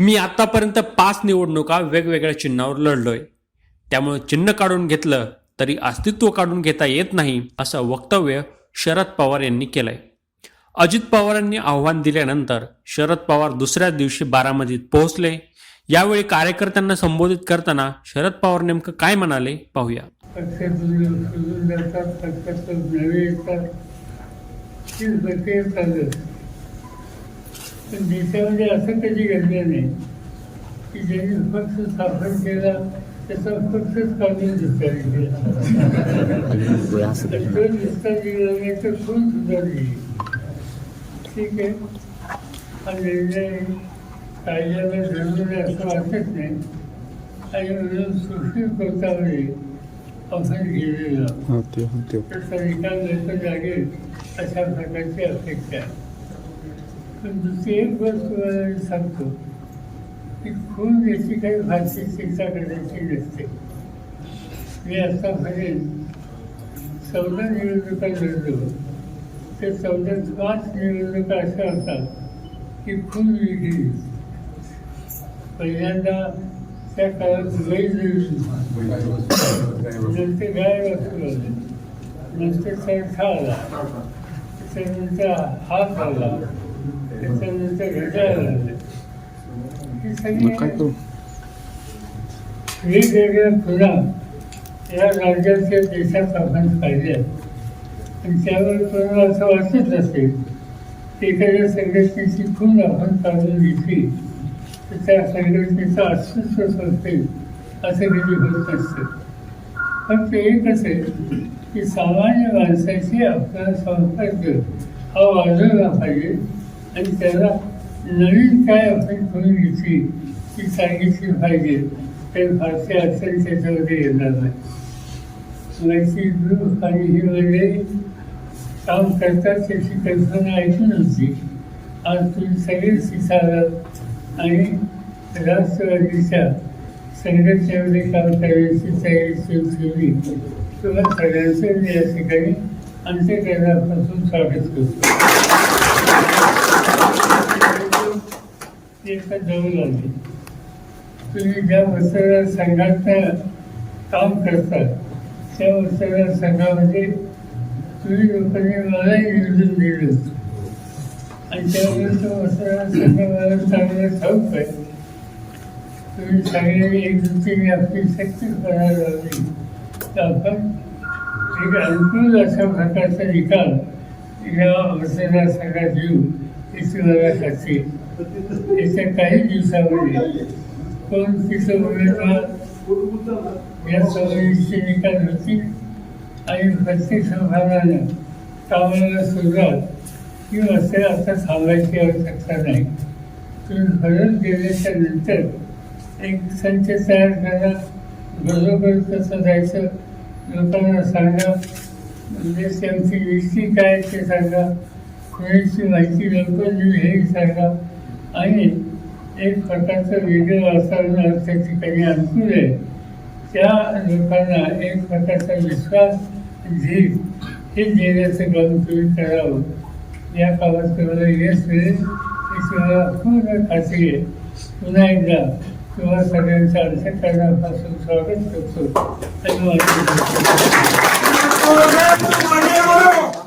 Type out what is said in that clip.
मी आतापर्यंत पाच निवडणुका वेगवेगळ्या चिन्हावर लढलोय. त्यामुळे चिन्ह काढून घेतलं तरी अस्तित्व काढून घेता येत नाही असं वक्तव्य शरद पवार यांनी केलंय. अजित पवारांनी आव्हान दिल्यानंतर शरद पवार दुसऱ्या दिवशी बारामतीत पोहोचले. यावेळी कार्यकर्त्यांना संबोधित करताना शरद पवार नेमकं काय म्हणाले पाहूया. पण देशामध्ये असं कधी घडलं नाही. की ज्यांनी पक्ष स्थापन केला त्याचा पक्षच काढून दुसऱ्याने केला तो नुसता दिला नाही तर कोण सुधारली ठीक आहे. हा निर्णय कायद्याला धरून असं वाटत नाही. आणि म्हणून सुशील कोर्टामध्ये आपण गेलेला. त्याचा निकाल लवकर लागेल अशा प्रकारची अपेक्षा आहे. पण दुसरी एक गोष्ट तुम्हाला सांगतो की खून याची काही फारशी शिक्षा करण्याची नसते मी आतापर्यंत चौदा निवडणुका लढलो ते चौदा पाच निवडणुका अशा होतात की खून विधी पहिल्यांदा त्या काळात बैल नंतर गाय वाचू आले नंतर चरखा आला. त्यानंतर हात आला. वेगवेगळ्या खुणा या राज्याच्या देशात आपण पाहिल्या आणि त्यावर कोणाला असं वाटत असेल एखाद्या संघटनेची खून आपण काढून घेतली तर त्या संघटनेचं अस्तित्व संपेल असं कधी होत नसतं फक्त एकच आहे की सामान्य माणसाशी आपला संपर्क हा वाढवला पाहिजे. आणि त्याला नवीन काय आपण करून घेतली ती सांगितली पाहिजे. तर फारसे अडचण त्याच्यामध्ये येणार नाही. माहिती ग्रुप आणि ही म्हणजे काम करतात त्याची कल्पना ऐकून नव्हती आज तुम्ही सगळे शिकालात आणि राष्ट्रवादीच्या संघटनेमध्ये काम करण्याची तयारी सुरू ठेवली. तुम्हा सगळ्यांचं या ठिकाणी अंत्यकरणापासून स्वागत करतो. ती एका जवळ आली. तुम्ही ज्या मतदार संघात काम करतात त्या मतदार संघामध्ये तुम्ही लोकांनी मलाही निवडून दिलं आणि त्यामुळे तो मतदार संघ मला चांगला ठाऊक आहे. तुम्ही चांगली एकजुटीने आपली शक्ती करायला लावली तर आपण एक अनुकूल अशा प्रकारचा निकाल या मतदारसंघात येऊ याची मला खात्री येत्या काही दिवसामध्ये पण तिथं उमेदवार या सवयीचे निकाल होतील आणि प्रत्येक संघानं कामाला सुरुवात ही असे आता थांबायची आवश्यकता नाही. तुम्ही फरक गेल्याच्यानंतर एक संच तयार करा बरोबर कसं जायचं. लोकांना सांगा म्हणजे त्यांची युती काय ते सांगा. कोणाची माहिती लवकर देऊ हे सांगा. आणि एक प्रकारचं वेगळं वातावरण त्या ठिकाणी अनुकूल आहे. त्या लोकांना एक प्रकारचा विश्वास झील हे देण्याचं काम तुम्ही करावं. या कामात तुम्हाला यश मिळेल. याची मला पूर्ण खात्री आहे. पुन्हा एकदा तुम्हाला सगळ्यांच्या अंतकरणापासून स्वागत करतो. धन्यवाद.